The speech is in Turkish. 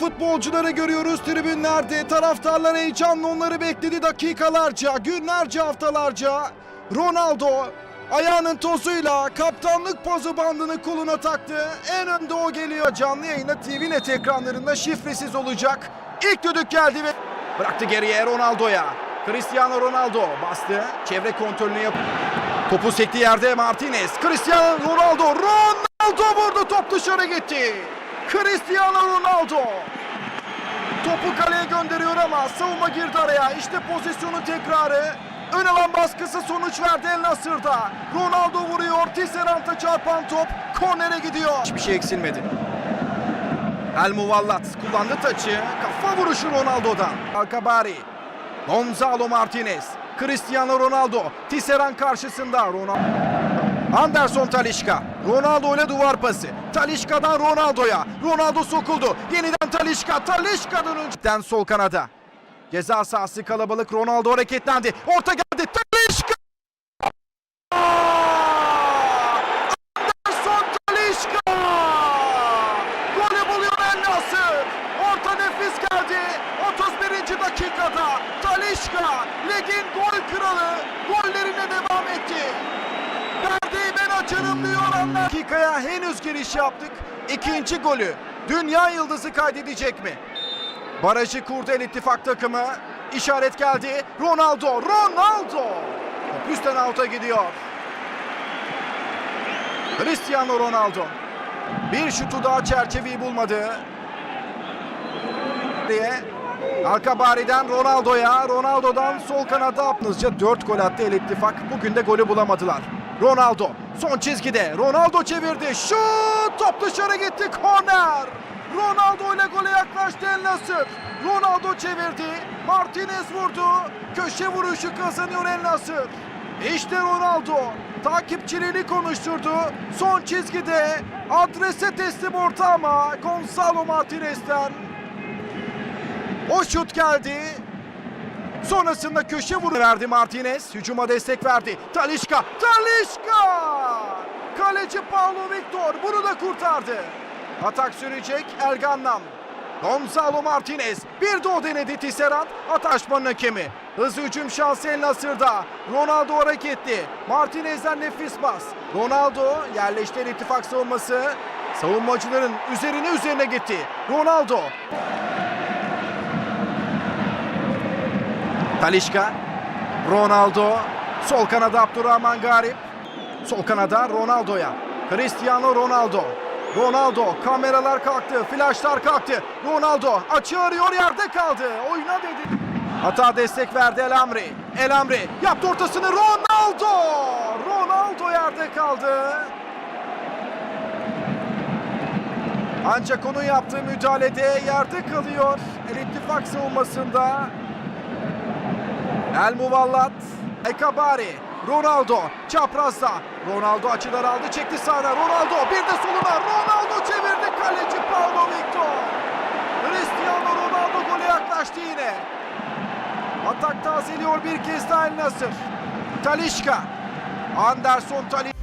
Futbolcuları görüyoruz tribünlerde. Taraftarlar heyecanla onları bekledi dakikalarca, günlerce, haftalarca. Ronaldo ayağının tozuyla kaptanlık pozu bandını koluna taktı. En önde o geliyor. Canlı yayında TV net ekranlarında şifresiz olacak. İlk düdük geldi ve bıraktı geriye Ronaldo'ya. Cristiano Ronaldo bastı. Çevre kontrolünü yap. Topu sektiği yerde Martinez. Cristiano Ronaldo. Ronaldo vurdu. Top dışarı gitti. Cristiano Ronaldo. Topu kaleye gönderiyor ama savunma girdi araya. İşte pozisyonun tekrarı. Ön alan baskısı sonuç verdi El Nasır'da. Ronaldo vuruyor. Tisserant'a çarpan top kornere gidiyor. Hiçbir şey eksilmedi. El Muvallat kullandı taçı. Kafa vuruşu Ronaldo'dan. Alcabari. Gonzalo Martinez. Cristiano Ronaldo. Tisserand karşısında. Ronaldo. Anderson Talişka. Ronaldo ile duvar pası. Talişka'dan Ronaldo'ya. Ronaldo sokuldu. Yeniden Talişka. Talişka'dan önceden sol kanada. Ceza sahası kalabalık. Ronaldo hareketlendi. Orta geldi. Talişka. Anderson Talişka. Golü buluyor El Nasır. Orta nefis geldi. 31. dakikada Talişka ligin gol kralı Dakikaya henüz giriş yaptık. İkinci golü dünya yıldızı kaydedecek mi? Barajı kurdu El İttifak takımı. İşaret geldi. Ronaldo, Ronaldo. Top üstten out'a gidiyor. Cristiano Ronaldo. Bir şutu daha çerçeveyi bulmadı. diye Alkabari'den Ronaldo'ya, Ronaldo'dan sol kanada Apnızca 4 gol attı El İttifak. Bugün de golü bulamadılar. Ronaldo son çizgide. Ronaldo çevirdi. Şut! Top dışarı gitti. Korner. Ronaldo ile gole yaklaştı El Nasır. Ronaldo çevirdi. Martinez vurdu. Köşe vuruşu kazanıyor El Nasır. İşte Ronaldo takipçilerini konuşturdu. Son çizgide adrese teslim orta ama Gonzalo Martinez'den o şut geldi. Sonrasında köşe vuru verdi Martinez. Hücuma destek verdi. Talişka. Talişka! Kaleci Paulo Victor bunu da kurtardı. Atak sürecek Ergannam. Gonzalo Martinez. Bir de o denedi Tisserand. Ataşmanın hakemi. Hızlı hücum şansı El Nasır'da. Ronaldo hareketli. Martinez'den nefis pas. Ronaldo yerleşti El ittifak savunması. Savunmacıların üzerine üzerine gitti. Ronaldo Talişka. Ronaldo. Sol kanada Abdurrahman Garip. Sol kanada Ronaldo'ya. Cristiano Ronaldo. Ronaldo. Kameralar kalktı. Flaşlar kalktı. Ronaldo açı arıyor yerde kaldı. Oyuna dedi. Hata destek verdi El Amri. El Amri yaptı ortasını Ronaldo. Ronaldo yerde kaldı. Ancak onun yaptığı müdahalede yerde kalıyor. El İttifak savunmasında El Muvallat, Ekabari, Ronaldo çaprazda. Ronaldo açılar aldı, çekti sağına. Ronaldo bir de soluna. Ronaldo çevirdi kaleci Paulo Victor. Cristiano Ronaldo gole yaklaştı yine. Atak tazeliyor bir kez daha El Nasır. Talişka. Anderson Talişka.